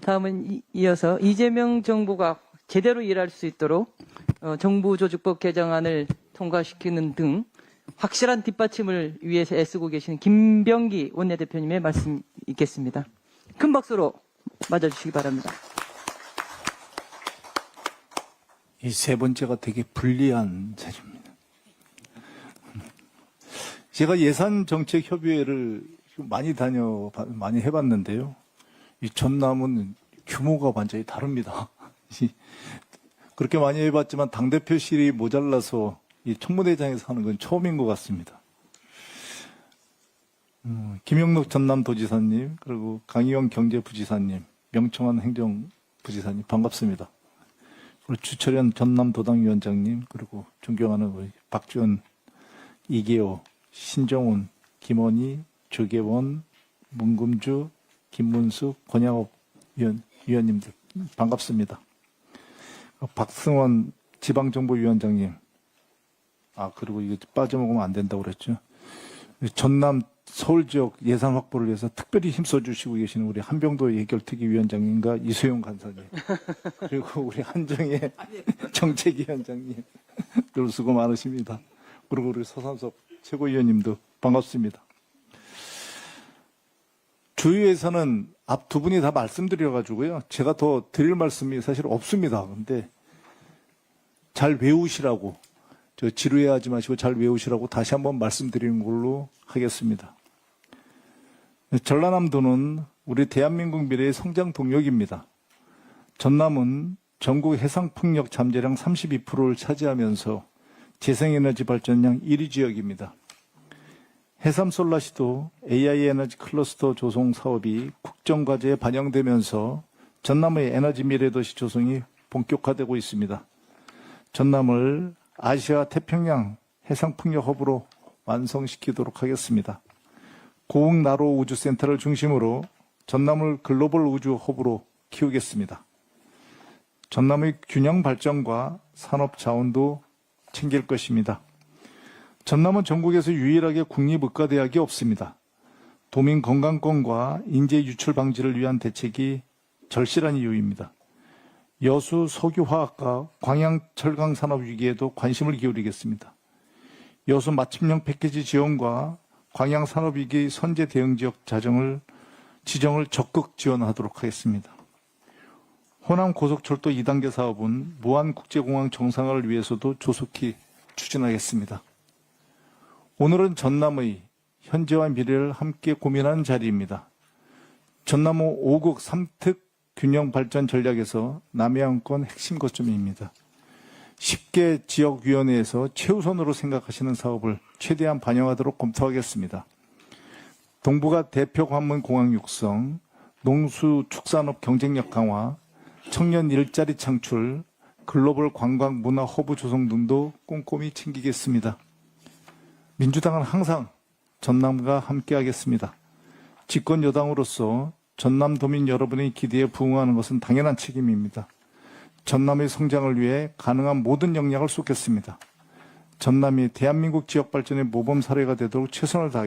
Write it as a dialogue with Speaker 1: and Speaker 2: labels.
Speaker 1: 다음은 이- 이어서 이재명 정부가 제대로 일할 수 있도록 어, 정부조직법 개정안을 통과시키는 등 확실한 뒷받침을 위해서 애쓰고 계시는 김병기 원내대표님의 말씀 있겠습니다. 큰 박수로 맞아주시기 바랍니다.
Speaker 2: 이 세 번째가 되게 불리한 자리입니다. 제가 예산정책협의회를 많이 다녀, 많이 해봤는데요. 이 전남은 규모가 완전히 다릅니다. 이- 그렇게 많이 해봤지만 당대표실이 모자라서 이 청문회장에서 하는 건 처음인 것 같습니다. 음, 김영록 전남도지사님, 그리고 강희영 경제부지사님, 명청한 행정부지사님, 반갑습니다. 그리고 주철현 전남도당위원장님, 그리고 존경하는 우리 박지원, 이계호, 신정훈, 김원희, 조계원, 문금주, 김문숙, 권양업 위원, 위원님들 반갑습니다. 박승원 지방정보위원장님, 아 그리고 이게 빠져먹으면 안 된다고 그랬죠. 전남 서울 지역 예산 확보를 위해서 특별히 힘써주시고 계시는 우리 한병도 예결특위 위원장님과 이소영 간사님, 그리고 우리 한정혜 정책위원장님, 늘 수고 많으십니다. 그리고 우리 서산섭 최고위원님도 반갑습니다. 주위에서는 앞 두 분이 다 말씀드려가지고요. 제가 더 드릴 말씀이 사실 없습니다. 근데 잘 외우시라고, 저 지루해하지 마시고 잘 외우시라고 다시 한번 말씀드리는 걸로 하겠습니다. 전라남도는 우리 대한민국 미래의 성장 동력입니다. 전남은 전국 해상풍력 잠재량 32%를 차지하면서 재생에너지 발전량 1위 지역입니다. 해삼솔라시도 AI 에너지 클러스터 조성 사업이 국정과제에 반영되면서 전남의 에너지 미래도시 조성이 본격화되고 있습니다. 전남을 아시아 태평양 해상풍력 허브로 완성시키도록 하겠습니다. 고흥 나로 우주센터를 중심으로 전남을 글로벌 우주 허브로 키우겠습니다. 전남의 균형 발전과 산업 자원도 챙길 것입니다. 전남은 전국에서 유일하게 국립의과대학이 없습니다. 도민 건강권과 인재 유출 방지를 위한 대책이 절실한 이유입니다. 여수 석유화학과 광양 철강 산업 위기에도 관심을 기울이겠습니다. 여수 맞춤형 패키지 지원과 광양 산업 위기 선제 대응 지역 자정을 지정을 적극 지원하도록 하겠습니다. 호남 고속철도 2단계 사업은 무한 국제공항 정상화를 위해서도 조속히 추진하겠습니다. 오늘은 전남의 현재와 미래를 함께 고민하는 자리입니다. 전남호 5국 3특 균형 발전 전략에서 남해안권 핵심 거점입니다. 10개 지역위원회에서 최우선으로 생각하시는 사업을 최대한 반영하도록 검토하겠습니다. 동부가 대표 관문 공항 육성, 농수 축산업 경쟁력 강화, 청년 일자리 창출, 글로벌 관광 문화 허브 조성 등도 꼼꼼히 챙기겠습니다. 민주당은 항상 전남과 함께하겠습니다. 집권 여당으로서 전남 도민 여러분의 기대에 부응하는 것은 당연한 책임입니다. 전남의 성장을 위해 가능한 모든 역량을 쏟겠습니다. 전남이 대한민국 지역 발전의 모범 사례가 되도록 최선을 다하겠습니다.